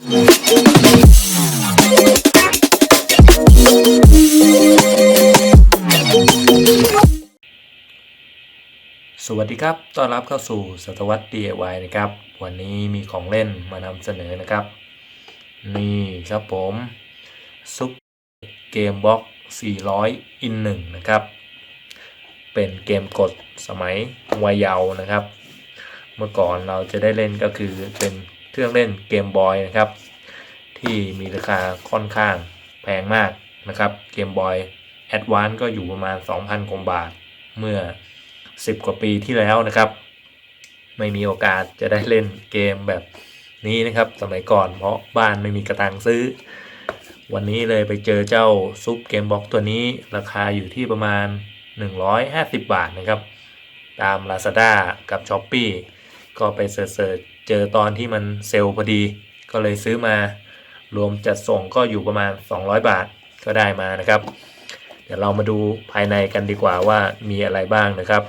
สวัสดีครับ ต้อนรับเข้าสู่ศตวรรษ DIY นะครับ วันนี้มีของเล่นมานำเสนอนะครับ นี่ครับผมซุปเกมบ็อก400 อิน1นะครับ เป็นเกมกดสมัยวัยเยาว์นะครับ เมื่อก่อนเราจะได้เล่นก็คือเป็น เครื่องเล่นเกมบอยนะครับ ที่มีราคาค่อนข้างแพงมากนะครับเกมบอยแอดวานก็อยู่ประมาณ 2,000กว่าบาทเมื่อ 10 กว่าปีที่แล้วนะครับ ไม่มีโอกาสจะได้เล่นเกมแบบนี้นะครับ สมัยก่อนเพราะบ้านไม่มีกระตังซื้อ วันนี้เลยไปเจอเจ้าซุปเกมบ็อกตัวนี้ราคาอยู่ที่ประมาณ 150 บาทนะครับ ตาม Lazada กับ s h อ p e e ก็ไปเสิร์ช เจอตอนที่มันเซลล์พอดี ก็เลยซื้อมารวมจัดส่งก็อยู่ประมาณ 200 บาทก็ได้มานะครับ เดี๋ยวเรามาดูภายในกันดีกว่าว่ามีอะไรบ้างนะครับ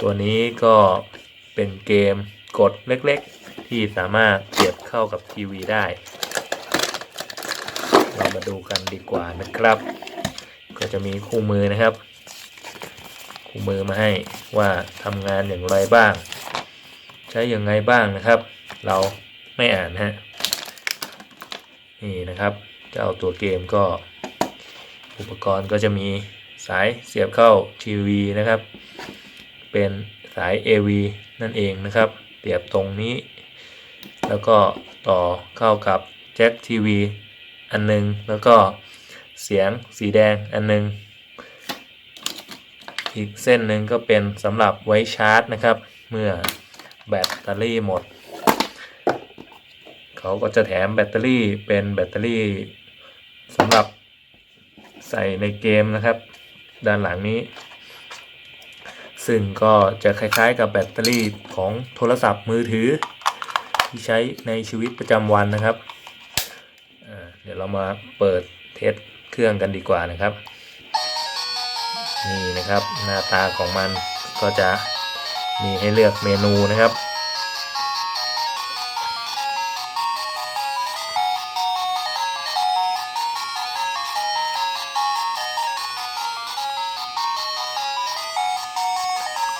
ตัวนี้ก็เป็นเกมกดเล็กๆ ที่สามารถเสียบเข้ากับทีวีได้ เรามาดูกันดีกว่านะครับ ก็จะมีคู่มือนะครับ คู่มือมาให้ว่าทำงานอย่างไรบ้าง ใช้อย่างไรบ้างนะครับ เราไม่อ่านฮะนี่นะครับจะเจ้าตัวเกมก็ อุปกรณ์ก็จะมีสายเสียบเข้าทีวีนะครับ เป็นสาย AV นั่นเองนะครับเสียบตรงนี้ แล้วก็ต่อเข้ากับแจ็คทีวีอันหนึง แล้วก็เสียงสีแดงอันหนึง อีกเส้นหนึ่งก็เป็นสำหรับไว้ชาร์จนะครับ เมื่อ แบตเตอรี่หมด เขาก็จะแถมแบตเตอรี่เป็นแบตเตอรี่สำหรับใส่ในเกมนะครับ ด้านหลังนี้ ซึ่งก็จะคล้ายๆกับแบตเตอรี่ของโทรศัพท์มือถือ ที่ใช้ในชีวิตประจำวันนะครับ เดี๋ยวเรามาเปิดเทสเครื่องกันดีกว่านะครับ นี่นะครับหน้าตาของมันก็จะ มีให้เลือกเมนูนะครับ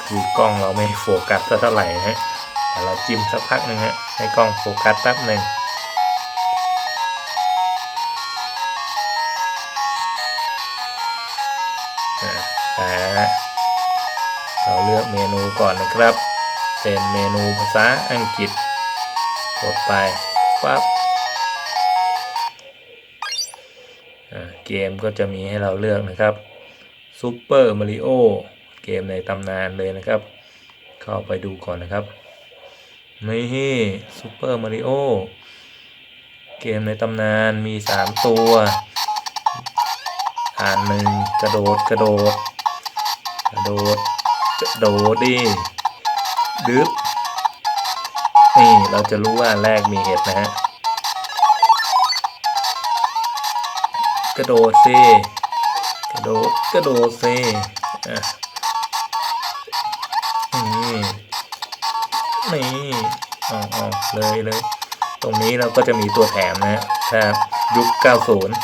คือกล้องเราไม่โฟกัสเท่าไหร่นะฮะแต่เราจิ้มสักพักหนึ่งฮะให้กล้องโฟกัสแป๊บหนึ่งอ่า เราเลือกเมนูก่อนนะครับ เป็นเมนูภาษาอังกฤษ กดไปปั๊บเกมก็จะมีให้เราเลือกนะครับ Super Mario เกมในตำนานเลยนะครับ เข้าไปดูก่อนนะครับนี่ซูเปอร์มาริโอเกมในตำนานมี 3 ตัว อ่านหนึ่งกระโดดกระโดด กระโดด โดดดิดึบนี่เราจะรู้ว่าแรกมีเห็ดนะฮะกระโดดซิกระโดดกระโดดซิอะนี่นี่ออกออกเลยเลย ตรงนี้เราก็จะมีตัวแถมนะฮะถ้ายุค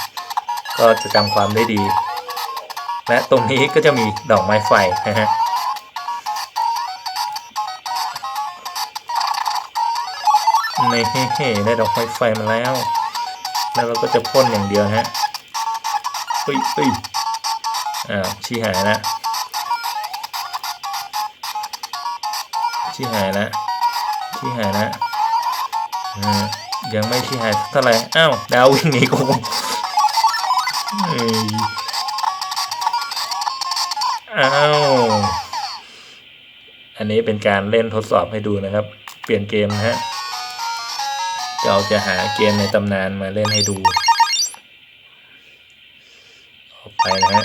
90 ก็จะจำความได้ดี และตรงนี้ก็จะมีดอกไม้ไฟนะฮะ นี่ได้ดอกไม้ไฟมาแล้ว แล้วเราก็จะพ่นอย่างเดียวฮะอุ้ยอุ้ยอ่าชี้หายนะชี้หายนะชี้หายนะอืมยังไม่ชี้หายเท่าไหร่อ้าวดาววิ่งหนีกูอ้าวอันนี้เป็นการเล่นทดสอบให้ดูนะครับ เปลี่ยนเกมนะฮะ เราจะหาเกมในตำนานมาเล่นให้ดูออกไปนะฮะ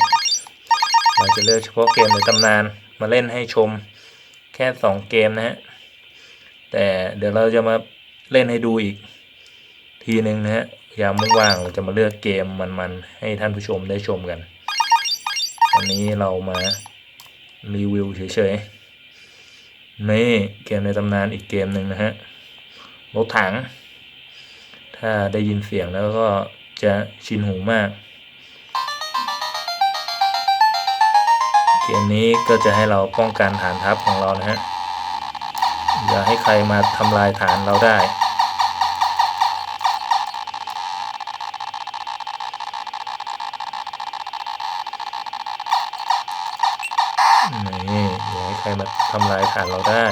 เราจะเลือกเฉพาะเกมในตำนานมาเล่นให้ชมแค่สองเกมนะฮะ แต่เดี๋ยวเราจะมาเล่นให้ดูอีกทีหนึ่งนะฮะยามว่างเราจะมาเลือกเกมมันๆให้ท่านผู้ชมได้ชมกันวันนี้เรามารีวิวเฉยๆนี่เกมในตำนานอีกเกมหนึ่งนะฮะรถถัง ถ้าได้ยินเสียงแล้วก็จะชินหูมาก เกมนี้ก็จะให้เราป้องกันฐานทัพของเรานะฮะ อย่าให้ใครมาทำลายฐานเราได้นี่อย่าให้ใครมาทำลายฐานเราได้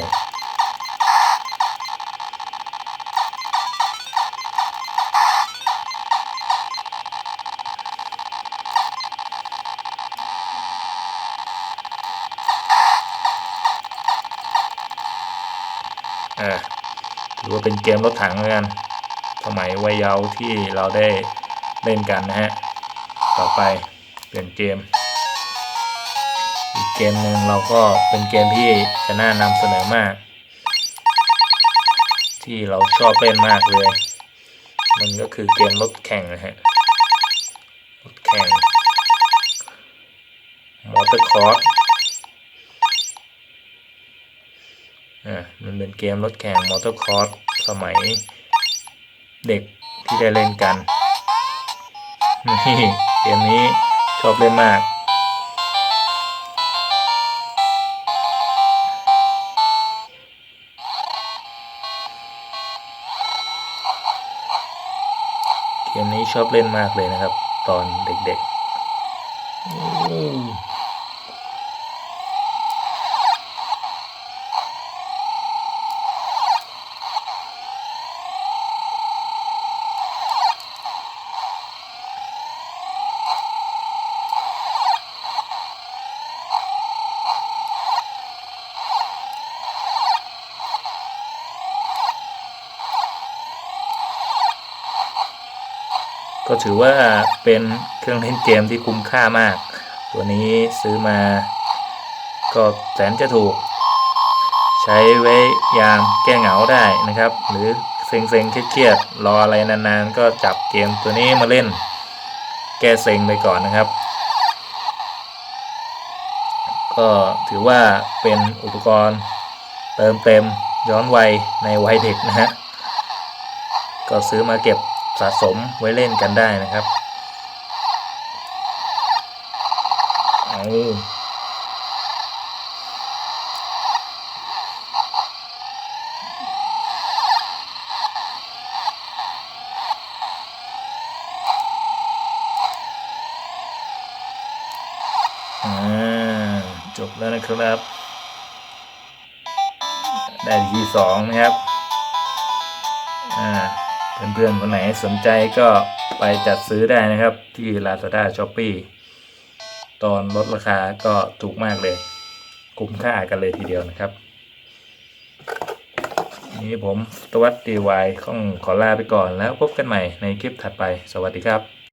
ถือว่าเป็นเกมรถถังแล้วกันสมัยวัยเยาว์ที่เราได้เล่นกันนะฮะ ต่อไปเปลี่ยนเกม อีกเกมหนึ่งเราก็เป็นเกมที่จะน่านำเสนอมาก ที่เราชอบเล่นมากเลย มันก็คือเกมรถแข่งนะฮะ รถแข่งมอเตอร์คอร์ส อ่ามันเป็นเกมรถแข่งมอเตอร์คอร์สสมัยเด็กที่ได้เล่นกัน นี่เกมนี้ชอบเล่นมาก เกมนี้ชอบเล่นมากเลยนะครับ ตอนเด็กๆ ก็ถือว่าเป็นเครื่องเล่นเกมที่คุ้มค่ามาก ตัวนี้ซื้อมา ก็แสนจะถูก ใช้ไว้ยามแก้เหงาได้นะครับ หรือเซ็งๆเครียดๆรออะไรนานๆ ก็จับเกมตัวนี้มาเล่น แก้เซ็งไปก่อนนะครับ ก็ถือว่าเป็นอุปกรณ์เติมเต็มย้อนวัยในวัยเด็กนะฮะก็ซื้อมาเก็บ สะสมไว้เล่นกันได้นะครับเอาจบแล้วนะครับ ได้ที่สองนะครับ อ่า เพื่อนๆคนไหนสนใจก็ไปจัดซื้อได้นะครับ ที่ Lazada Shopee ตอนลดราคาก็ถูกมากเลย คุ้มค่ากันเลยทีเดียวนะครับ นี่ผมตวัดดีวายข้องขอลาไปก่อนแล้วพบกันใหม่ในคลิปถัดไป สวัสดีครับ